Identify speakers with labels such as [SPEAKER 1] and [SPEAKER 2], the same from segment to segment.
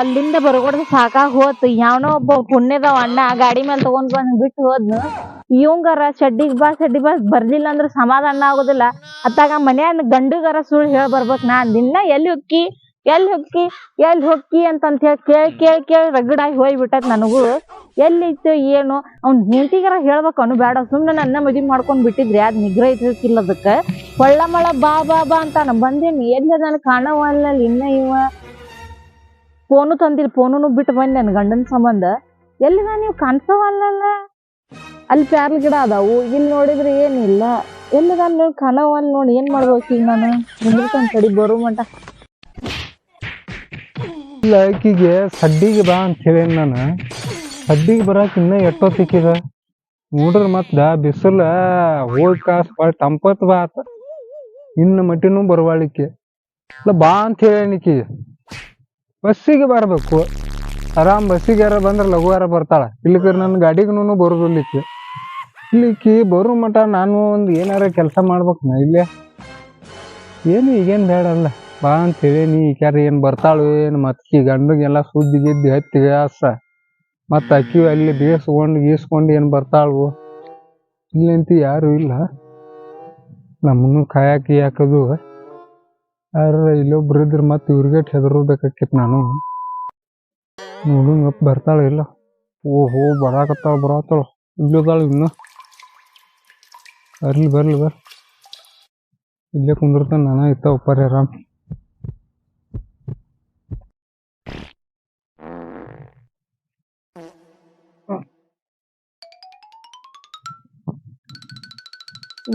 [SPEAKER 1] ಅಲ್ಲಿಂದ ಬರಗೊಡ್ದು ಸಾಕಾಗ್ ಹೋತ್. ಯಾವನೋ ಒಬ್ಬ ಪುಣ್ಯದವ ಅಣ್ಣ ಗಾಡಿ ಮೇಲೆ ತಗೊಂಡ್ ಬಂದ್ ಬಿಟ್ಟು ಹೋದ್ನು. ಇವಂಗಾರ ಚಡ್ಡಿಗ್ ಬಾ ಚಡ್ಡಿ ಬಾ, ಬರ್ಲಿಲ್ಲ ಅಂದ್ರ ಸಮಾಧಾನ ಆಗೋದಿಲ್ಲ. ಅತ್ತಾಗ ಮನ್ಯಾಗ ಗಂಡಗಾರ ಸುಳ್ಳು ಹೇಳ ಬರ್ಬೇಕ್ ನಾ ದಿನ ಎಲ್ಲಿ ಹೊಕ್ಕಿ ಎಲ್ಲಿ ಹೊಕ್ಕಿ ಎಲ್ಲಿ ಹೊಕ್ಕಿ ಅಂತಂತ ಹೇಳಿ ಕೇಳಿ ಕೇಳಿ ಕೇಳಿ ರಗಡಾಗಿ ಹೋಗ್ಬಿಟ್ಟತ್ ನನಗೂ. ಎಲ್ಲಿತ್ತು, ಏನು? ಅವ್ನ ಹೆಂಡತಿಗಾರ ಹೇಳ್ಬೇಕು ಅನು ಬೇಡ. ಸುಮ್ಮನೆ ನನ್ನ ಮದ್ವಿ ಮಾಡ್ಕೊಂಡ್ ಬಿಟ್ಟಿದ್ರಿ. ಅದ್ ಇರ್ಕಿಲ್ಲ ಅದಕ್ಕ. ಹೊಳ್ಳ ಮಳ ಬಾ ಬಾ ಬಾ ನಾನು ಬಂದೇನಿ. ಎಲ್ಲಿ ನನಗೆ ಕಾಣವಲ್ಲ ಇನ್ನ ಇವ. ಫೋನು ತಂದಿಲ್ಲ ಫೋನುನು ಬಿಟ್ಟು ಬಂದೆ ನನ್ನ ಗಂಡನ ಸಂಬಂಧ. ಎಲ್ಲಿದ ನೀವು ಕಾಣಿಸವಲ್ಲ ಅಲ್ಲಿ ಪ್ಯಾರ್ಲ್ ಗಿಡ ಅದಾವು ಇಲ್ಲಿ ನೋಡಿದ್ರೆ ಏನಿಲ್ಲ ಎಲ್ಲಿ ನಾನು ಕಾಣವಲ್ಲ ನೋಡಿ, ಏನ್ ಮಾಡ್ಬೇಕು ಈಗ ನಾನು? ಮುಂದಿರ್ತಾನೆ ಸರಿ ಬರೋ ಮಟ
[SPEAKER 2] ಇಲ್ಲ ಸಡ್ಡಿಗೆ ಬಾ ಅಂತ ಹೇಳೇನ್ ನಾನು. ಸಡ್ಡಿಗೆ ಬರಾಕ ಇನ್ನ ಎಷ್ಟೊತ್ತಿಕ್ಕಿದ ನೋಡ್ರಿ ಮತ್ತೆ ಬಿಸಿಲ ಹೋಳ್ ಕಾಸು ಭಾಳ ತಂಪತ್ ಬಾ ಆತ. ಇನ್ನು ಮಟ್ಟಿನೂ ಬರವಾಳಿಕೆ. ಇಲ್ಲ ಬಾ ಅಂತ ಹೇಳೇನಿಕಿ ಬಸ್ಸಿಗೆ ಬರಬೇಕು. ಆರಾಮ್ ಬಸ್ಸಿಗೆ ಯಾರ ಬಂದ್ರ ಲಘುವಾರ ಬರ್ತಾಳ. ಇಲ್ಲಿಕರ್ ನನ್ನ ಗಾಡಿಗೂ ಬರುದು ಇಲ್ಲಿಕ್ಕೆ ಇಲ್ಲಿಕಿ ಬರೋ ಮಟ ನಾನು ಒಂದು ಏನಾರ ಕೆಲಸ ಮಾಡ್ಬೇಕು ನಾ ಇಲ್ಲೇ. ಏನು ಈಗೇನ್ ಬೇಡ ಅಲ್ಲ. ಬಾ ಅಂತ ನೀ ಈಕ್ಯಾರ ಏನ್ ಬರ್ತಾಳು ಏನ್ ಮತ್ಕಿ ಗಂಡಗೆಲ್ಲ ಸುದ್ದಿ ಗಿದ್ದಿ ಹತ್ತಿ ವ್ಯಾಸ. ಮತ್ತು ಅಕ್ಕಿ ಅಲ್ಲಿ ಬೇಸ್ಕೊಂಡು ಗೀಸ್ಕೊಂಡು ಏನು ಬರ್ತಾಳು. ಇಲ್ಲಂತೂ ಯಾರು ಇಲ್ಲ. ನಮ್ಮನ್ನು ಕಾಯಾಕಿ ಯಾಕದು? ಯಾರ ಇಲ್ಲೊಬ್ರು ಇದ್ರೆ ಮತ್ತೆ ಇವ್ರಿಗೆ ಹೆದರ್ಬೇಕಾಕಿತ್ ನಾನು. ನೋಡು ಬರ್ತಾಳ ಇಲ್ಲ. ಓಹೋ, ಬರಾಕತ್ತಾಳ, ಬರಾತಾಳ. ಇಲ್ಲದಾಳ ಇನ್ನು. ಬರ್ಲಿ ಬರ್ಲಿ, ಬರ್. ಇಲ್ಲೇ ಕುಂದಿರ್ತಾನ ನಾನು, ಇತ್ತ ಒಪ್ಪಾರಿ ಆರಾಮ್.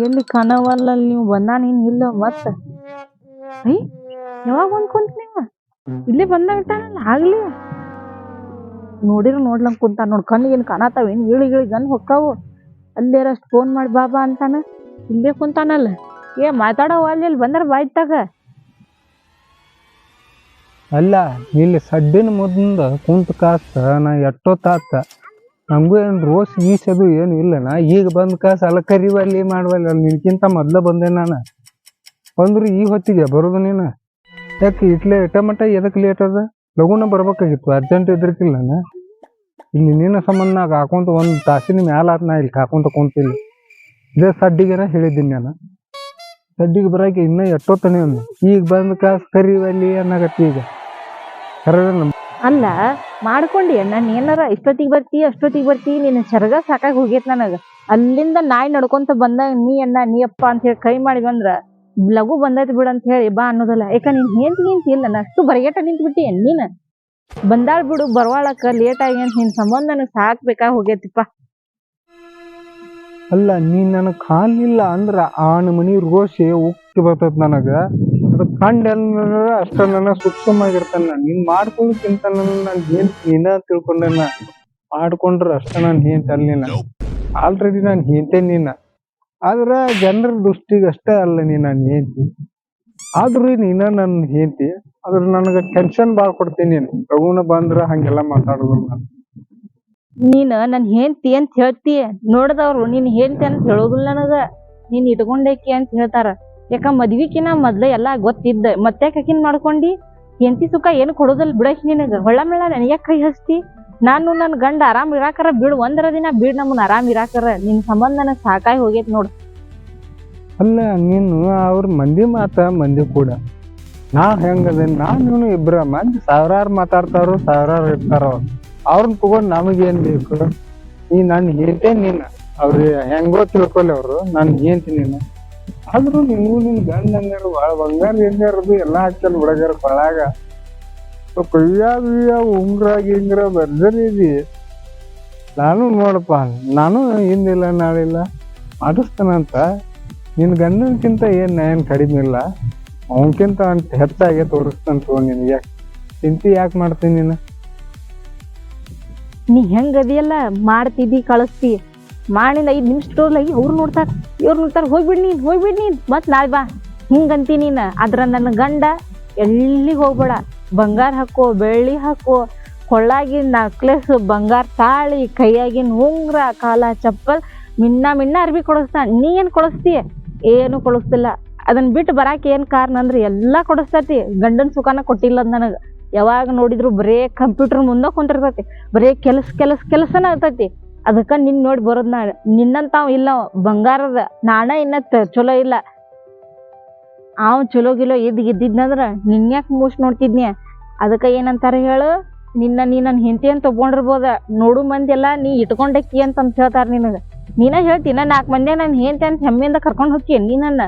[SPEAKER 1] ಎಲ್ಲಿ ಕಾಣವಲ್ಲ ನೀವು ಬಂದ ನೀನ್ ಇಲ್ಲ, ಮತ್ತ? ಐ ಯಾವಾಗ ಕುಂತ ನೀವ? ಇಲ್ಲಿ ಬಂದ ಬಿಟ್ಟಾನಲ್ಲ ಆಗ್ಲಿ. ನೋಡಿರ, ನೋಡ್ಲಂಗ್ ಕುಂತ ನೋಡ್, ಕಣ್ಣಿಗೇನು ಕಾಣತಾವ ಏನ್? ಇಳಿ ಇಳಿ ಗನ್ ಹೊಕ್ಕಾವು. ಅಲ್ಲೇರಷ್ಟ್ ಫೋನ್ ಮಾಡಿ ಬಾಬಾ ಅಂತಾನ. ಇಲ್ಲೇ ಕುಂತಾನಲ್ಲ. ಏ, ಮಾತಾಡವ ಅಲ್ಲಿ ಇಲ್ಲಿ ಬಂದ್ರ ಬಾಯ್ತಾಗ
[SPEAKER 2] ಅಲ್ಲ, ಇಲ್ಲಿ ಸಡ್ಡಿನ ಮುಂದ ಕುಂತ ಕಾಸ ನಾ ಎಷ್ಟೊತ್ತಾತ. ನಮಗೂ ಏನು ರೋಸ್ ಗೀಸದು ಏನು ಇಲ್ಲ ನಾ ಈಗ ಬಂದ ಕಾಸ ಅಲ್ಲ ಕರಿವಲ್ಲಿ ಮಾಡ್ವಲ್ಲಿ ನಿನ್ಕಿಂತ ಮೊದ್ಲ ಬಂದೆ ನಾನು. ಬಂದ್ರು ಈ ಹೊತ್ತಿಗೆ ಬರೋದು ನೀನು? ಯಾಕೆ ಇಟ್ಲೆ ಇಟ್ಟ ಮಟ್ಟ ಎದಕ್ಕೆ ಲೇಟ್ ಅದ ಲಗೂನ ಬರ್ಬೇಕಾಗಿತ್ತು ಅರ್ಜೆಂಟ್ ಇದ್ರಕ್ಕಿಲ್ಲ ಇಲ್ಲಿ ನಿನ್ನ ಸಂಬಂಧ ನಾಗ ಹಾಕೊಂತ ಒಂದು ತಾಸಿನ ಮ್ಯಾಲ ಆತ್ ನಾ ಇಲ್ಲಿ ಹಾಕೊಂತ ಕುಂತಿಲ್ಲ. ಇದೇ ಸಡ್ಡಿಗೆನ ಹೇಳಿದ್ದೀನಿ ನಾನು. ಸಡ್ಡಿಗೆ ಬರಾಕೆ ಇನ್ನೂ ಎಷ್ಟೊತ್ತನೇ ಒಂದು ಈಗ ಬಂದ ಕಾಸ ಕರಿವಲ್ಲಿ ಅನ್ನಕತ್ತಿ ಈಗ. ಕರೆದ
[SPEAKER 1] ಅಲ್ಲ, ಮಾಡ್ಕೊಂಡಿ ನಾನು ಏನಾರ ಇಷ್ಟೊತ್ತಿಗೆ ಬರ್ತಿ, ಅಷ್ಟೊತ್ತಿಗೆ ಬರ್ತಿ, ನಿನ್ನ ಸೆರಗ ಸಾಕಾಗಿ ಹೋಗೈತೆ ನನಗೆ. ಅಲ್ಲಿಂದ ನಾಯಿ ನಡ್ಕೊಂತ ಬಂದಾಗ ನೀ ಅಣ್ಣ, ನೀ ಅಪ್ಪ ಅಂತ ಹೇಳಿ ಕೈ ಮಾಡಿ ಬಂದ್ರ ಲಘು ಬಂದೈತಿ ಬಿಡು ಅಂತ ಹೇಳಿ ಬಾ ಅನ್ನೋದಲ್ಲ. ಯಾಕ ನೀನ್ ಹೆಂತ ನಿಂತ ಇಲ್ಲ ನಾ ಅಷ್ಟು ಬರಗೇಟ ನಿಂತ್ ಬಿಟ್ಟಿ ನೀನ? ಬಂದಾಳ್ ಬಿಡು ಬರ್ವಾಳಕ್ಕ ಲೇಟ್ ಆಗಿ ಅಂತ ನಿನ್ ಸಂಬಂಧ ನನಗ್ ಸಾಕ್ಬೇಕಾ ಹೋಗೈತಿಪ್ಪ.
[SPEAKER 2] ಅಲ್ಲ ನೀ ನನಗೆ ಕಾಲಿಲ್ಲ ಅಂದ್ರ ಆನ್ ಮನಿ ರೋಷಿ ಉಕ್ಕಿ ಬರ್ತೈತ್ ನನಗ. ಅದು ಕಂಡ ಅಷ್ಟ ನನ್ನ ಸೂಕ್ಷ್ಮವಾಗಿರ್ತಾನ. ನಾನು ನೀನ್ ಮಾಡ್ಕೊಳ್ಳೋಕ್ಕಿಂತ ನನ್ನ ನಾನು ಏನ್ ನೀನ ತಿಳ್ಕೊಂಡೆ ನಾ ಮಾಡ್ಕೊಂಡ್ರ ಅಷ್ಟ ನಾನು ಹೇಳ್ತಲ್ಲ ಅಲ್ಲಿನ. ಆಲ್ರೆಡಿ ನಾನು ಹೇಳ್ತೇನೆ ನೀನ. ಆದ್ರ ಜನರ ದೃಷ್ಟಿಗೆ ಅಷ್ಟೇ ಅಲ್ಲ ನೀ ನನ್ನ ಹೆಂಡತಿ. ಆದ್ರೂ ನೀನ ನನ್ನ ಹೆಂಡತಿ, ಆದ್ರ ನನಗ ಟೆನ್ಷನ್ ಬಾಳ್ ಕೊಡ್ತೀನಿ ನೀನು. ರಘುನ ಬಂದ್ರ ಹಂಗೆಲ್ಲ ಮಾತಾಡೋದಿಲ್ಲ. ನಾನು
[SPEAKER 1] ನೀನ್ ನನ್ ಹೆಂಡ್ತಿ ಅಂತ ಹೇಳ್ತಿ, ನೋಡ್ದವ್ರು, ನೀನ್ ಹೆಂಡ್ತಿ ಅಂತ ಹೇಳೋದಿಲ್ಲ ನನಗ. ನೀನ್ ಇಟ್ಕೊಂಡೈಕಿ ಅಂತ ಹೇಳ್ತಾರ. ಯಾಕ ಮದ್ವಿಕಿನ ಮೊದ್ಲ ಎಲ್ಲಾ ಗೊತ್ತಿದ್ದ ಮತ್ತೆ ಕಕಿನ್ ಮಾಡ್ಕೊಂಡಿ? ಹೆಂಡತಿ ಸುಖ ಏನು ಕೊಡೋದಿಲ್ಲ ಬಿಡಕ್ ನಿನಗ. ಹೊಳ್ಳ ಮೆಳ್ಳ ನನಗೆ ಕೈ ಹಚ್ತಿ? ನಾನು ನನ್ನ ಗಂಡ ಆರಾಮ್ ಇರಾಕರ, ಬಿಡು, ಒಂದರ ದಿನ ಬಿಡು ನಮ್ಮನ್ನ ಆರಾಮ್ ಇರಾಕರ. ನಿನ್ ಸಂಬಂಧ ನನಗೆ ಸಾಕಾಗಿ ಹೋಗೈತ್ ನೋಡ್.
[SPEAKER 2] ಅಲ್ಲ, ನೀನು ಅವ್ರ ಮಂದಿ ಮಾತ ಮಂದಿ ಕೂಡ. ನಾ ಹೆಂಗದೆ ನಾನು ನೀನು ಇಬ್ರ ಮಂದಿ ಸಾವಿರಾರು ಮಾತಾಡ್ತಾರು, ಸಾವಿರಾರು ಇರ್ತಾರ ಅವ್ರು ಅವ್ರನ್ನ ತಗೊಂಡ್ ನಮಗೇನ್ ಬೇಕು? ನೀ ನನ್ ಹೇಳ್ತೆ ನೀನ್. ಅವ್ರ ಹೆಂಗೋ ತಿಳ್ಕೊಲಿ ಅವ್ರು, ನಾನ್ ಹೇಳ್ತಿ ನೀನು. ಆದ್ರೂ ನೀವು ನಿನ್ ಗಂಡ ಹಂಗಾರು ಬಂಗಾರ ಹೆಂಗಾರದು ಎಲ್ಲಾ ಹಾಕ್ತಾರ ಹುಡುಗರ ಕೊಳಾಗ. ಕೈಯಾಗ ಉಂಗ್ರ ಗಿಂಗ್ರ ಬರ್ಜರಿ ಇದಿ ನಾನು ನೋಡಪ್ಪ, ನಾನು ಹಿಂದಿಲ್ಲ, ನಾಳಿಲ್ಲ, ಮಾಡಿಸ್ತಾನಂತ. ನಿನ್ನ ಗಂಡನ್ಕಿಂತ ಏನ್ ಏನು ಕಡಿಮೆ ಇಲ್ಲ. ಅವನ್ಕಿಂತ ಅಂತ ಹೆಚ್ಚಾಗೆ ತೋರಿಸ್ತಾನ ತಗೋ ನಿನಗೆ. ಚಿಂತೆ ಯಾಕೆ ಮಾಡ್ತೀನಿ ನೀನು?
[SPEAKER 1] ನೀ ಹೆಂಗ್ ಅದಿಯಲ್ಲ ಮಾಡ್ತಿದ್ದಿ, ಕಳಿಸ್ತಿ. ಮಾಡಿದ ಐದು ನಿಮಿಷ ಟೋರ್ಲಾಗಿ ಅವ್ರು ನೋಡ್ತಾರ, ಇವ್ರು ನೋಡ್ತಾರ, ಹೋಗ್ಬಿಡ್ ನೀನ್ ಹೋಗ್ಬಿಡ್ ನೀನ್. ಮತ್ ನಾಳೆ ಬಾ. ಹಿಂಗಂತೀನಿ ನೀನ್. ಅದ್ರ ನನ್ನ ಗಂಡ ಎಲ್ಲಿಗೆ ಹೋಗ್ಬೇಡ? ಬಂಗಾರ ಹಾಕೋ, ಬೆಳ್ಳಿ ಹಾಕೋ, ಕೊಳ್ಳಾಗಿನ ನಕ್ಲೆಸ್ ಬಂಗಾರ ತಾಳಿ, ಕೈಯಾಗಿನ ಉಂಗ್ರ, ಕಾಲ ಚಪ್ಪಲ್, ಮಿನ್ನ ಮಿನ್ನ ಅರ್ಬಿ ಕೊಡಿಸ್ತಾನ ನೀ ಏನು ಕೊಡಿಸ್ತೀಯ? ಏನು ಕೊಡಿಸ್ತಿಲ್ಲ. ಅದನ್ನ ಬಿಟ್ಟು ಬರಾಕ ಏನು ಕಾರಣ ಅಂದ್ರೆ ಎಲ್ಲ ಕೊಡಿಸ್ತತಿ. ಗಂಡನ ಸುಖನ ಕೊಟ್ಟಿಲ್ಲ ನನಗೆ. ನನಗ ಯಾವಾಗ ನೋಡಿದ್ರು ಬರೇ ಕಂಪ್ಯೂಟರ್ ಮುಂದೆ ಕುಂತಿರ್ತತಿ. ಬರೇ ಕೆಲಸ ಕೆಲಸ ಕೆಲಸನ ಇರ್ತೈತಿ. ಅದಕ್ಕ ನಿನ್ ನೋಡಿ ಬರೋದ್ ನಾ ನಿನ್ನಂತಾವ್ ಇಲ್ಲ. ಬಂಗಾರದ ನಾಣ ಇನ್ನ ಚಲೋ ಇಲ್ಲ. ಅವ್ ಚಲೋ ಗಿಲೋ ಇದ್ ಗಿದ್ದಿದ್ನಂದ್ರ ನಿನ್ಯಾಕ್ ಮೂಸ್ ನೋಡ್ತಿದ್ನಿ ಅದಕ್ಕೆ ಏನಂತಾರ ಹೇಳು, ನಿನ್ನ ನೀ ನನ್ನ ಹೆಂಡತಿ ಅಂತ ತಗೊಂಡಿರ್ಬೋದ ನೋಡು ಮಂದಿ ಎಲ್ಲ ನೀ ಇಟ್ಕೊಂಡಕ್ಕಿ ಅಂತ ಅಂತ ಹೇಳ್ತಾರ ನಿನಗ. ನೀನ ಹೇಳ್ತೀನ ನಾಲ್ಕು ಮಂದಿ ನನ್ ಹೆಂಡತಿ ಅಂತ ಹೆಮ್ಮೆಯಿಂದ ಕರ್ಕೊಂಡ್ ಹೋಗ್ತಿ ನೀನನ್ನ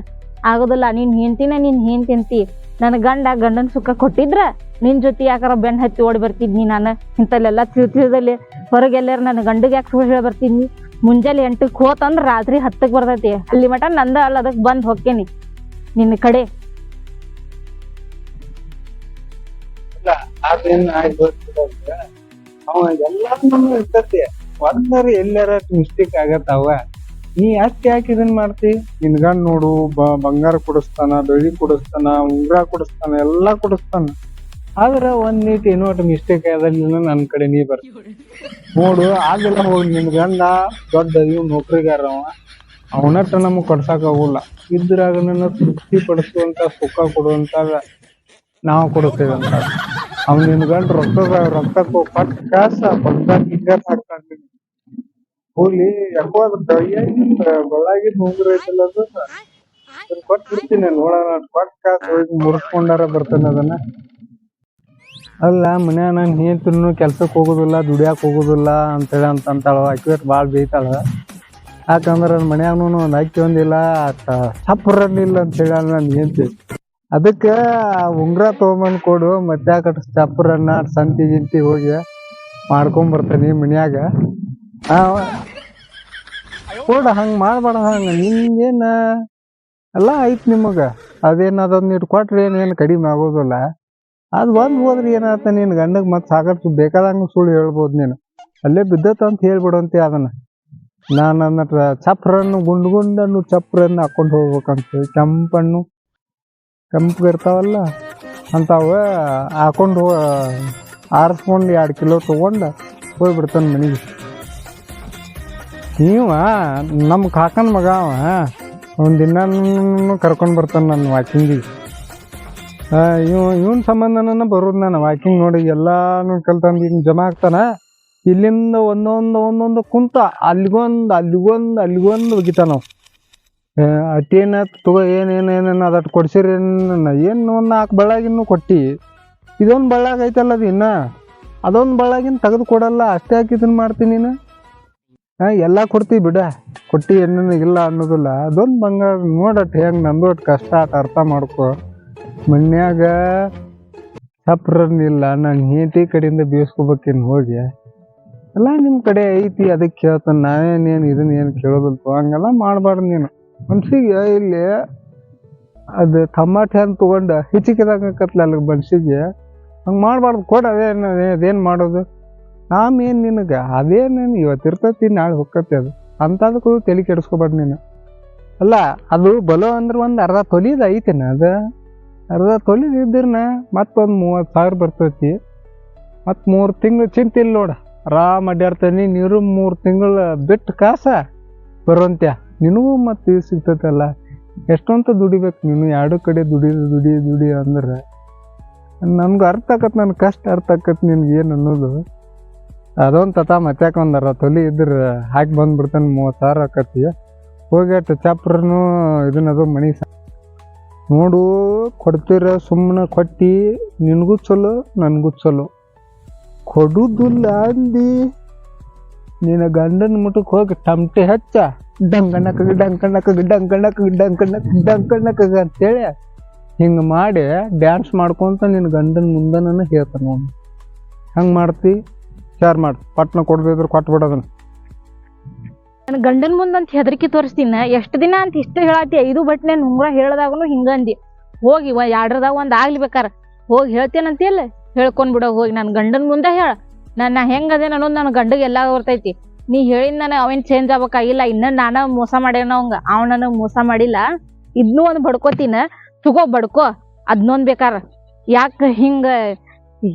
[SPEAKER 1] ಆಗೋದಿಲ್ಲ ನಿನ್ನ ಹೆಂಡತಿನ ನೀನ್ ಹೆಂಡತಿ ನನ್ನ ಗಂಡ ಗಂಡನ ಸುಖ ಕೊಟ್ಟಿದ್ರ ನಿನ್ ಜೊತೆ ಯಾಕಾರ ಬೆನ್ ಹತ್ತಿ ಓಡಿ ಬರ್ತಿದ್ನಿ ನಾನು? ಇಂಥಲ್ಲೆಲ್ಲ ತಿಳಿ ತಿಳಿದಲ್ಲಿ. ಹೊರಗೆಲ್ಲಾರ ನನ್ನ ಗಂಡಿಗೆ ಯಾಕೆ ಸುಳ್ಳು ಹೇಳಿ ಬರ್ತಿದ್ನಿ ಮುಂಜಾನೆ ಎಂಟಕ್ಕೆ ಹೋತಂದ್ರ ರಾತ್ರಿ ಹತ್ತಕ್ಕೆ ಬರ್ತೈತಿ. ಅಲ್ಲಿ ಮಟ ನಂದ ಅಲ್ಲ ಅದಕ್ಕೆ ಬಂದು ಹೋಗ್ತೇನಿ ನಿನ್ನ ಕಡೆ?
[SPEAKER 2] ಅವ ಎಲ್ಲಾ ನಮ್ಮ ಇರ್ತತಿ ಒಂದರ ಎಲ್ಲಾರ ಮಿಸ್ಟೇಕ್ ಆಗತ್ತವ? ನೀ ಯಾಕೆ ಯಾಕೆ ಇದನ್ ಮಾಡ್ತಿ? ನಿನ್ನ ಗಂಡ್ ನೋಡು ಬಂಗಾರ ಕೊಡಿಸ್ತಾನ, ಬೆಳ್ಳಿ ಕೊಡಿಸ್ತಾನ, ಉಂಗ್ರ ಕೊಡಿಸ್ತಾನ, ಎಲ್ಲಾ ಕೊಡಿಸ್ತಾನ. ಆದ್ರ ಒಂದ್ ನೀಟ್ ಏನೋ ಅಟ್ ಮಿಸ್ಟೇಕ್ ಆದಲ್ಲಿ ನನ್ ಕಡೆ ನೀ ಬರ್ತಿ. ನೋಡು, ಆಗಲ್ಲ ಹೋಗಿ ನಿನ್ ಗಂಡ ದೊಡ್ಡ ಇವ್ ನೌಕರಿಗಾರ ಅವ. ಅವನಟ್ಟ ನಮಗ್ ಕೊಡ್ಸಾಕ್ ಆಗುಲ್ಲ ಇದ್ರಾಗ ತೃಪ್ತಿ ಪಡಿಸುವಂತ ಸುಖ ಕೊಡುವಂತ ನಾವು ಕೊಡುತ್ತೇವೆ ಅಂತ. ಅವ್ನ ರೊಕ್ಕ ರೊಕ್ಕದ ರೊಕ್ಕ ಪಟ್ ಕಾಸ ಹಾಕ್ತಾನೆ ಹೋಗ್ಲಿ ಯಾಕೋ ಅದ್ರ ಬೆಳಗಿನ ಉಂಗುರ ಐತಲ್ಲ ಅದು. ಅದನ್ನ ಕೊಟ್ಟು ಬಿಡ್ತೀನಿ ನೋಡೋಣ ಪಟ್ ಕಾಸು ಹೋಗಿ ಮುರಿಸ್ಕೊಂಡಾರ ಬರ್ತಾನೆ ಅದನ್ನ. ಅಲ್ಲ ಮನ್ಯಾಗ ನಾನು ಹೇಳ್ತೀನಿ ಕೆಲ್ಸಕ್ಕೆ ಹೋಗೋದಿಲ್ಲ, ದುಡಿಯಾಕ ಹೋಗೋದಿಲ್ಲ ಅಂತ ಅಂತಾಳ ಆಕಿ ಭಾಳ ಬೇಯ್ತಾಳ ಯಾಕಂದ್ರ ನನ್ನ ಮನ್ಯಾಗನು ಒಂದು ಅಕ್ಕಿ ಒಂದಿಲ್ಲ ಚಪ್ರನ್ನಿಲ್ಲ ಅಂತ ಹೇಳ ನಾನು ಹೇಳ್ತಿ ಅದಕ್ಕೆ ಉಂಗ್ರ ತೊಗೊಂಬಂದು ಕೊಡು ಮತ್ತೆ ಯಾಕಟ್ ಚಪ್ರನ್ನ ಸಂತಿ ಗಿಂತಿ ಹೋಗಿ ಮಾಡ್ಕೊಂಡ್ ಬರ್ತಾನೆ ಮನ್ಯಾಗ. ಕೊಡ ಹಂಗೆ ಮಾಡಬೇಡ, ಹಂಗ ನಿಂಗೇನ ಎಲ್ಲ ಐತ್ ನಿಮಗ. ಅದೇನು ಅದೊಂದ್ ಇಟ್ ಕೊಟ್ರೆ ಏನೇನು ಏನ್ ಕಡಿಮೆ ಆಗೋದಿಲ್ಲ. ಅದು ಬಂದ್ ಹೋದ್ರೆ ಏನಾತ ನೀನು ಗಂಡಗೆ ಮತ್ತೆ ಸಾಕಷ್ಟು ಬೇಕಾದಂಗ ಸುಳ್ಳು ಹೇಳ್ಬೋದು ನೀನು. ಅಲ್ಲೇ ಬಿದ್ದತ್ತಂತ ಹೇಳ್ಬಿಡಂತೆ ಅದನ್ನ. ನಾನು ಅನ್ನತ್ರ ಚಪ್ರನ್ನು ಗುಂಡು ಗುಂಡನ್ನು ಚಪ್ರನ್ನು ಹಾಕೊಂಡು ಹೋಗ್ಬೇಕಂತ. ಹೇಳಿ ಕೆಂಪಣ್ಣು ಕೆಂಪು ಇರ್ತಾವಲ್ಲ, ಅಂತಾವ ಹಾಕೊಂಡು ಆರಿಸ್ಕೊಂಡು ಎರಡು ಕಿಲೋ ತೊಗೊಂಡು ಹೋಗ್ಬಿಡ್ತಾನೆ ಮನೆಗೆ. ನೀವ ನಮ್ಮ ಕಾಕನ ಮಗ ಅವ. ಒಂದು ದಿನ ಕರ್ಕೊಂಡು ಬರ್ತಾನೆ ನನ್ನ ವಾಕಿಂಗಿಗೆ ಇವ್, ಇವನ್ ಸಂಬಂಧನ ಬರೋದು ನಾನು. ವಾಕಿಂಗ್ ನೋಡಿ ಎಲ್ಲಾನು ಕಲ್ತಂದು ಹಿಂಗೆ ಜಮಾ ಆಗ್ತಾನ. ಇಲ್ಲಿಂದ ಒಂದೊಂದು ಒಂದೊಂದು ಕುಂತ ಅಲ್ಲಿಗೊಂದು ಅಲ್ಲಿಗೊಂದು ಅಲ್ಲಿಗೊಂದು ಒಗಿತಾನ ನಾವು. ಅಟ್ಟೇನ ತಗೋ ಏನೇನು ಏನೇನು ಅದಟ್ಟು ಕೊಡ್ಸಿರಿ ಏನು ಒಂದು ನಾಲ್ಕು ಬಳ್ಳಾಗಿನ್ನು ಕೊಟ್ಟಿ. ಇದೊಂದು ಬಳ್ಳಾಗ ಐತಲ್ಲ ಅದು ಇನ್ನ? ಅದೊಂದು ಬಳ್ಳಾಗಿನ ತೆಗೆದು ಕೊಡಲ್ಲ, ಅಷ್ಟೇ ಯಾಕೆ ಮಾಡ್ತೀನಿ ನೀನು? ಹಾಂ ಎಲ್ಲ ಕೊಡ್ತೀವಿ ಬಿಡ. ಕೊಟ್ಟಿ ಏನೇನು ಇಲ್ಲ ಅನ್ನೋದಿಲ್ಲ. ಅದೊಂದು ಬಂಗಾರ ನೋಡಟ್ ಹೆಂಗೆ ನಂದು ಅಟ್ ಕಷ್ಟ ಆಟ ಅರ್ಥ ಮಾಡ್ಕೊ. ಮನ್ಯಾಗ ಸಪ್ರನ್ನಿಲ್ಲ ನಾನು ಹೆಂಡತಿ ಕಡೆಯಿಂದ ಬೀಸ್ಕೊಬೇಕಿನ್ನು ಹೋಗಿ. ಎಲ್ಲ ನಿಮ್ಮ ಕಡೆ ಐತಿ ಅದಕ್ಕೆ ಕೇಳ್ತಾನೆ. ನಾವೇನೇನು ಇದನ್ನ ಏನು ಕೇಳೋದಿಲ್ಪ? ಹಂಗೆಲ್ಲ ಮಾಡಬಾರ್ದು ನೀನು. ಮನ್ಸಿಗೆ ಇಲ್ಲಿ ಅದು ಟಮಾಟೆ ಹಣ್ಣು ತೊಗೊಂಡು ಕತ್ಲ ಅಲ್ಲಿ ಮನ್ಸಿಗೆ, ಹಂಗೆ ಮಾಡಬಾರ್ದು ಕೊಡ ಅದೇನು ಅದೇನು ಮಾಡೋದು? ನಾಮೇನು ನಿನಗೆ ಅದೇನೇನು ಇವತ್ತು ಇರ್ತೈತಿ, ನಾಳೆ ಹೊಕ್ಕತಿ ಅದು. ಅಂಥದಕ್ಕೂ ತಲೆ ಕೆಡಿಸ್ಕೊಬಾರ್ದು ನೀನು. ಅಲ್ಲ, ಅದು ಬಲೋ ಅಂದ್ರೆ ಒಂದು ಅರ್ಧ ತೊಲಿದ ಐತೇನ ಅದು? ಅರ್ಧ ತೊಲಿದ ಇದ್ದಿರ್ನ ಮತ್ತೊಂದು ಮೂವತ್ತು ಸಾವಿರ ಬರ್ತೈತಿ. ಮತ್ತು ಮೂರು ತಿಂಗಳು ಚಿಂತಿಲ್ಲ ನೋಡ. ಆರಾಮ್ ಅಡ್ಡಾಡ್ತಾನೆ ನೀರು ಮೂರು ತಿಂಗಳು ಬಿಟ್ಟು ಕಾಸ ಬರುವಂತ್ಯ. ನಿನಗೂ ಮತ್ತು ಇದು ಸಿಗ್ತೈತಲ್ಲ. ಎಷ್ಟೊಂತ ದುಡಿಬೇಕು ನೀನು? ಎರಡು ಕಡೆ ದುಡಿ ದುಡಿ ದುಡಿ ಅಂದ್ರೆ ನಮ್ಗೆ ಅರ್ಥ ಆಕತ್ ನನ್ನ ಕಷ್ಟ ಅರ್ಥ ಆಕತ್ ನಿನ್ಗೆ ಏನು ಅನ್ನೋದು. ಅದೊಂದು ತತ ಮತ್ಯಾಕೆ ಒಂದು ಅರ ತೊಲಿ ಇದ್ರೆ ಹಾಕಿ ಬಂದ್ಬಿಡ್ತಾನೆ ಮೂವತ್ತು ಸಾವಿರ ಆಕತಿ ಹೋಗಿ ಅಟ್ಟು ಚಪ್ರನು ಇದನ್ನದು ಮಣಿ ನೋಡು ಕೊಡ್ತೀರ ಸುಮ್ಮನೆ ಕೊಟ್ಟು ನಿನಗೂ ಚಲೋ, ನನಗೂ ಚಲೋ. ಕೊಡುದಿಲ್ಲ ಅಂದಿ ನಿನ್ನ ಗಂಡನ ಮುಟಕ್ಕೆ ಹೋಗಿ ಟಮಟೆ ಹಚ್ಚ. ಡಂಕಣಕ ಡಂಕಣಕ ಡಂಕಣಕ ಡಂಕಣಕ ಡಂಕಣಕ ಅಂತೇಳಿ ಹಿಂಗೆ ಮಾಡಿ ಡ್ಯಾನ್ಸ್ ಮಾಡ್ಕೊಂತ ನಿನ್ನ ಗಂಡನ ಮುಂದನ ಹೇಳ್ತಾನೆ ಅವನು ಹಂಗೆ ಮಾಡ್ತಿ ಶಾರ್ ಮಾಡಿ. ಪಟ್ನ ಕೊಡ್ದಿದ್ರು ಕೊಟ್ಬಿಡೋದನ್ನ
[SPEAKER 1] ನನ್ನ ಗಂಡನ ಮುಂದೆ ಅಂತ ಹೆದರಿಕೆ ತೋರಿಸ್ತೀನ. ಎಷ್ಟು ದಿನ ಅಂತ ಇಷ್ಟ ಹೇಳತ್ತಿ ಐದು ಬಟ್ನೆ ನಾನು ಹೇಳ್ದಾಗನು ಹಿಂಗಂದಿ. ಹೋಗಿ ಎರಡ್ರದಾಗ ಒಂದ್ ಆಗ್ಲಿ ಬೇಕಾರೆ. ಹೋಗಿ ಹೇಳ್ತೇನಂತಿಲ್ಲ ಹೇಳ್ಕೊಂಡ್ ಬಿಡ, ಹೋಗಿ ನನ್ನ ಗಂಡನ ಮುಂದೆ ಹೇಳ. ನನ್ನ ಹೆಂಗದೆ ಅನ್ನೋದು ನನ್ನ ಗಂಡಗೆ ಎಲ್ಲ ಬರ್ತೈತಿ. ನೀ ಹೇಳಿದ ನಾನು ಅವೇನ್ ಚೇಂಜ್ ಆಗ್ಬೇಕಾಗಿಲ್ಲ, ಇನ್ನ ನಾನು ಮೋಸ ಮಾಡ್ಯಾನ ಅವಂಗ. ಅವನ ಮೋಸ ಮಾಡಿಲ್ಲ, ಇದ್ನು ಒಂದು ಬಡ್ಕೋತೀನ, ತಗೋ ಬಡ್ಕೋ, ಅದ್ನೊಂದ್ ಬೇಕಾರ. ಯಾಕೆ ಹಿಂಗ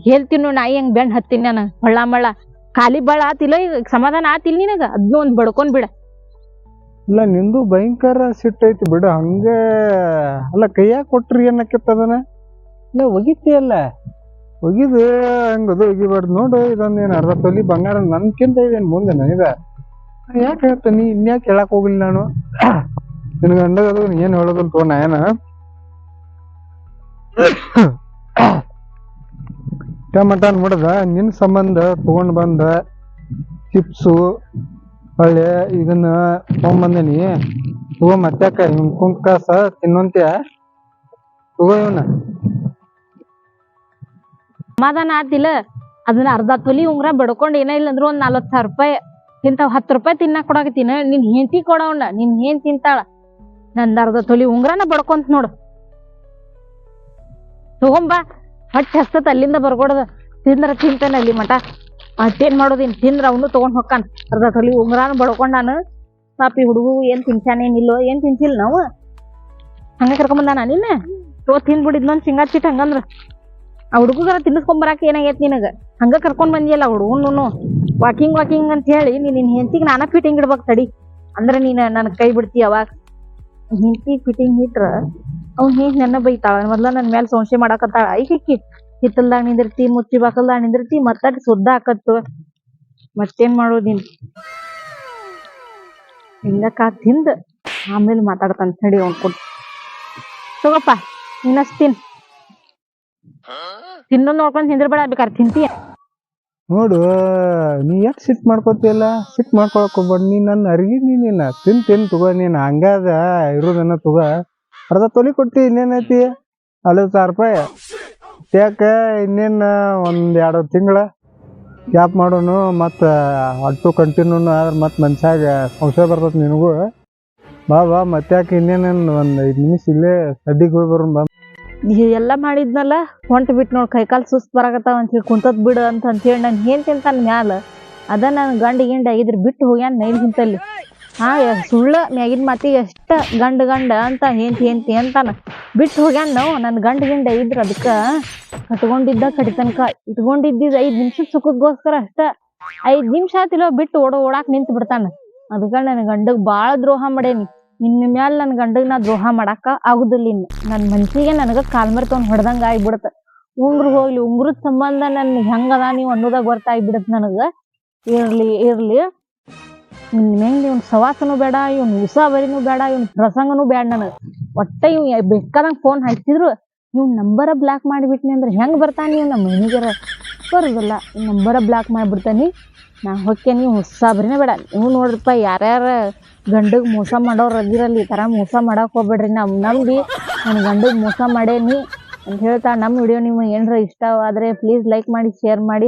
[SPEAKER 1] ಹೇಳ್ತೀನೋ ನಾಯಿ ಹೆಂಗ್ ಬೆಣ್ ಹತ್ತೀನಿ ನಾನು ಹೊಳ್ಳ ಮಳ್ಳ. ಖಾಲಿ ಬಾಳ ಆತಿಲ್ಲ, ಈಗ ಸಮಾಧಾನ ಆತಿಲ್ಲ ನಿನಗ? ಅದ್ನು ಒಂದು ಬಡ್ಕೊಂಡ್ ಬಿಡ.
[SPEAKER 2] ಇಲ್ಲ, ನಿಂದು ಭಯಂಕರ ಸಿಟ್ಟೈತಿ ಬಿಡು, ಹಂಗೆ, ಅಲ್ಲ ಕೈಯಾಗ ಕೊಟ್ರಿ ಏನಕ್ಕೆ ಅದನ್ನ? ಇಲ್ಲ, ಒಗಿತಿಯಲ್ಲ? ಒಗಿದು ಹಂಗದು ಒಗಿಬಾರ್ದು ನೋಡು, ಇದೊಂದೇನು ಅರ್ಧ ತೊಲಿ ಬಂಗಾರ ನನ್ಕಿಂತ ಇದೇನು ಮುಂದೆ ನನಗ? ಯಾಕೆ ಹೇಳ್ತೀನಿ ಇನ್ಯಾಕೆ ಹೇಳಕ್ ಹೋಗಿಲ್ಲ ನಾನು? ನಿನ್ ಗಂಡಗದು ಏನು ಹೇಳೋದಿಲ್ಲ ನಾ ಏನ? ಟಮಟ ನೋಡ್ದ ನಿನ್ ಸಂಬಂಧ ತಗೊಂಡ್ ಬಂದ ಚಿಪ್ಸು ಹೊಳ್ಳೆ ಇದನ್ನ ತಗೊಂಬಂದೇನಿ ತಗೋ ಮತ್ತ್ಯಾಕ ಇವ್ನ ಕುಂತ್ ಕಾಸ ತಿನ್ನೋಂತ್ಯ? ತಗೋ ಇವನ.
[SPEAKER 1] ಸಮಾಧಾನ ಆತಿಲ್ಲ ಅದನ್ನ ಅರ್ಧ ತೊಲಿ ಉಂಗ್ರ ಬಡ್ಕೊಂಡ್ ಏನ ಇಲ್ಲ ಅಂದ್ರು ಒಂದ್ ರೂಪಾಯಿ. ತಿಂತಾವ ಹತ್ತು ರೂಪಾಯಿ ತಿನ್ನಾಕ್ ಕೊಡಾಕತ್ತೀನ ನಿನ್ ಹೆಂಡತಿ ಕೊಡವಣ್ಣ, ನಿನ್ ಏನ್ ತಿಂತಾಳ ನಂದ್ ಅರ್ಧ ತೊಲಿ ಉಂಗ್ರನ ಬಡ್ಕೊಂತ ನೋಡು. ತಗೊಂಬಾ. ಹೊಟ್ಟೆ ಹಸ್ತತ್ ಅಲ್ಲಿಂದ ಬರ್ಕೊಡದ ತಿಂದ್ರ ತಿಂತಾನ ಅಲ್ಲಿ ಮಟ ಅಷ್ಟೇನ್ ಮಾಡೋದಿನ್? ತಿಂದ್ರ ಅವನು ತಗೊಂಡ್ ಹೊಕ್ಕಾನ. ಅರ್ಧ ತೊಲಿ ಉಂಗ್ರಾನ ಬಡ್ಕೊಂಡಾನ ಪಾಪಿ ಹುಡುಗು ಏನ್ ತಿನ್ಸಾನೇನಿಲ್ಲೋ ಏನ್ ತಿನ್ಸಿಲ್ಲ ನಾವು? ಹಂಗ ಕರ್ಕೊಂಬಂದಾನ ನಿನ್ನ? ತೋ ತಿಂದ್ಬಿಡಿದ್ನೊಂದ್ ಸಿಂಗಾರ ಚಿಟ್ ಹಂಗಂದ್ರ. ಆ ಹುಡುಗರ ತಿನ್ನಿಸ್ಕೊಂಡ್ ಬರಾಕ ನಿನಗೆ? ಹಂಗ ಕರ್ಕೊಂಡ್ ಬಂದಿಯಲ್ಲ ಹುಡುಗನು ವಾಕಿಂಗ್ ವಾಕಿಂಗ್ ಅಂತ ಹೇಳಿ ನೀನ್ ನಿನ್ ಹೆಂಡತಿಗೆ ನಾನ ಫಿಟ್ಟಿಂಗ್ ಇಡ್ಬೇಕ್ ತಡಿ. ಅಂದ್ರೆ ನೀನ್ ನನ್ನ ಕೈ ಬಿಡ್ತಿ ಅವಾಗ. ಹೆಂಡತಿ ಫಿಟ್ಟಿಂಗ್ ಇಟ್ರ ಅವ್ನ್ ಹೆಂಗ್ ನನ್ನ ಬೈತಾಳ? ಮೊದ್ಲ ನನ್ ಮೇಲೆ ಸಂಶಯ ಮಾಡಾಕತ್ತಾಳ. ಐಕಿ ಹಿತ್ತಲ್ದಾಗ ನಿಂದಿರ್ತಿ, ಮುಚ್ಚಿ ಬಾಕಲ್ದಾಗ ನಿಂದಿರ್ತಿ, ಮತ್ತ ಸುದ್ದ ಹಾಕತ್ತು ಮತ್ತೇನ್ ಮಾಡೋದಿನ್ ನೀನ್? ಕಾ ತಿಂದ ಆಮೇಲೆ ಮಾತಾಡ್ತಾನ ತಡಿ ಅವ್ನ್ ಕೊಟ್ಟು ತಗೋಪ್ಪ ಇನ್ನಷ್ಟು ತಿನ್ ನೋಡ್ಕೊಂಡು ನಿಂದಿರ್ಬೇಡ ಬೇಕಾದ್ರೆ ತಿಂತೀಯ.
[SPEAKER 2] ನೋಡು, ನೀ ಯಾಕೆ ಸಿಟ್ ಮಾಡ್ಕೋತಿಯಲ್ಲ? ಸಿಟ್ ಮಾಡ್ಕೊಳಕ್ ಹೋಗ್ಬೇಡ ನೀ ನನ್ನ ಅರ್ಗಿ ನೀನ. ತಿನ್ ತಿನ್ ತಗೋ ನೀನ್ ಹಂಗಾದ ಇರೋದನ್ನ ತಗೋ. ಅರ್ಧ ತೊಲಿ ಕೊಟ್ಟಿ ಇನ್ನೇನೈತಿ? ನಲವತ್ತು ಸಾವಿರ ರೂಪಾಯಿ. ಯಾಕೆ, ಇನ್ನೇನು ಒಂದ್ ಎರಡು ತಿಂಗಳ ಗ್ಯಾಪ್ ಮಾಡೋನು, ಮತ್ತು ಅಟ್ಟು ಕಂಟಿನ್ಯೂ ಆದ್ರೆ ಮತ್ತೆ ಮನ್ಸಾಗ ಸಂಶಯ ಬರ್ತದೆ ನಿನಗೂ. ಬಾ ಬಾ, ಮತ್ತೆ ಯಾಕೆ ಇನ್ನೇನೇನು ಒಂದು ಐದು ನಿಮಿಷ ಇಲ್ಲೇ ಸಡ್ಡಿಗೆ ಹೋಗಿ ಬರೋಣ, ಬಾ.
[SPEAKER 1] ಎಲ್ಲ ಮಾಡಿದ್ನಲ್ಲ, ಹೊಂಟು ಬಿಟ್ ನೋಡಿ ಕೈಕಾಲು ಸುಸ್ತು ಬರಾಕತ್ತಾವ ಅಂತ ಹೇಳಿ ಕುಂತದ್ ಬಿಡು ಅಂತ ಅಂತ ಹೇಳಿ ಏನು ತಿಂತಾನ ಮ್ಯಾಲ. ಅದ ನನ್ ಗಂಡ ಗಿಂಡ ಆಗಿದ್ರ ಬಿಟ್ಟು ಹೋಗ್ಯಾನ ನೈನ್ ಹಿಂತಲ್ಲಿ. ಹಾ ಸುಳ್ಳ ಮ್ಯಾಗಿನ ಮಾತಿಗೆ ಎಷ್ಟ ಗಂಡ ಗಂಡ ಅಂತ ಹೆಂತಿ ಹೆಂತಿ ಅಂತಾನ. ಬಿಟ್ಟು ಹೋಗ್ಯಾನ ನಾವು, ನನ್ ಗಂಡ ಗಿಂಡ ಇದ್ರ ಅದಕ್ಕ ಕಟ್ಕೊಂಡಿದ್ದ ಕಡಿತನಕ. ಇಟ್ಕೊಂಡಿದ್ದಿದ್ ಐದ್ ನಿಮಿಷ ಸುಖಕ್ಕೋಸ್ಕರ ಅಷ್ಟ. ಐದ್ ನಿಮಿಷ ಆತಿಲ್ಲ ಬಿಟ್ಟು ಓಡ ಓಡಾಕ್ ನಿಂತ್ ಬಿಡ್ತಾನ ಅದಕ್ಕ ನನ್ ಗಂಡಗ್ ಬಾಳ ದ್ರೋಹ ಮಾಡೇನಿ. ಇನ್ ಮ್ಯಾಲ ನನ್ನ ಗಂಡಗ್ ನಾ ದ್ರೋಹ ಮಾಡಾಕ ಆಗುದಿಲ್ಲ ಇನ್ನು. ನನ್ನ ಮನ್ಸಿಗೆ ನನಗ ಕಾಲ್ ಹೊಡೆದಂಗ ಆಗ್ಬಿಡತ್ತ. ಉಂಗ್ರ ಹೋಗ್ಲಿ ಉಂಗ್ರದ ಸಂಬಂಧ ನನ್ ಅದ ನೀವು ಅನ್ನೋದಾಗ ಗೊತ್ತಾಗ್ಬಿಡತ್ ನನಗ. ಇರ್ಲಿ ಇರ್ಲಿ. ಇನ್ ಮೇಲೆ ಇವ್ನ ಸವಾಸನು ಬೇಡ, ಇವ್ನ ಉಸಾಬರಿನೂ ಬೇಡ, ಇವ್ನ ಪ್ರಸಂಗನೂ ಬೇಡ ನನಗ. ಒಟ್ಟ ಇವ್ ಬೇಕಾದಂಗ ಫೋನ್ ಹಚ್ಚಿದ್ರು ಇವ್ ನಂಬರ ಬ್ಲಾಕ್ ಮಾಡಿಬಿಟ್ನಿ ಅಂದ್ರೆ ಹೆಂಗ್ ಬರ್ತಾನೆ ಇವ್ ನಮ್ಮ ಮನಿಗರ? ಬರುದಿಲ್ಲ, ನಂಬರ ಬ್ಲಾಕ್ ಮಾಡ್ಬಿಡ್ತಾನಿ. ನಾ ಹೊಕ್ಕೇನಿ ಉಸಾಬರಿನೇ ಬೇಡ. ನೀವು ನೋಡ್ರಿಪ್ಪ, ಯಾರ್ಯಾರ ಗಂಡಗೆ ಮೋಸ ಮಾಡೋರು ಅದಿರಲ್ಲಿ ಈ ಥರ ಮೋಸ ಮಾಡಕ್ ಹೋಗ್ಬೇಡ್ರಿ. ನಮ್ ನಂಬಿ ನನ್ನ ಗಂಡಗೆ ಮೋಸ ಮಾಡೇನಿ ಅಂತ ಹೇಳ್ತಾ ನಮ್ಮ ವಿಡಿಯೋ ನಿಮ್ಗೆ ಏನರ ಇಷ್ಟ ಆದ್ರೆ ಪ್ಲೀಸ್ ಲೈಕ್ ಮಾಡಿ ಶೇರ್ ಮಾಡಿ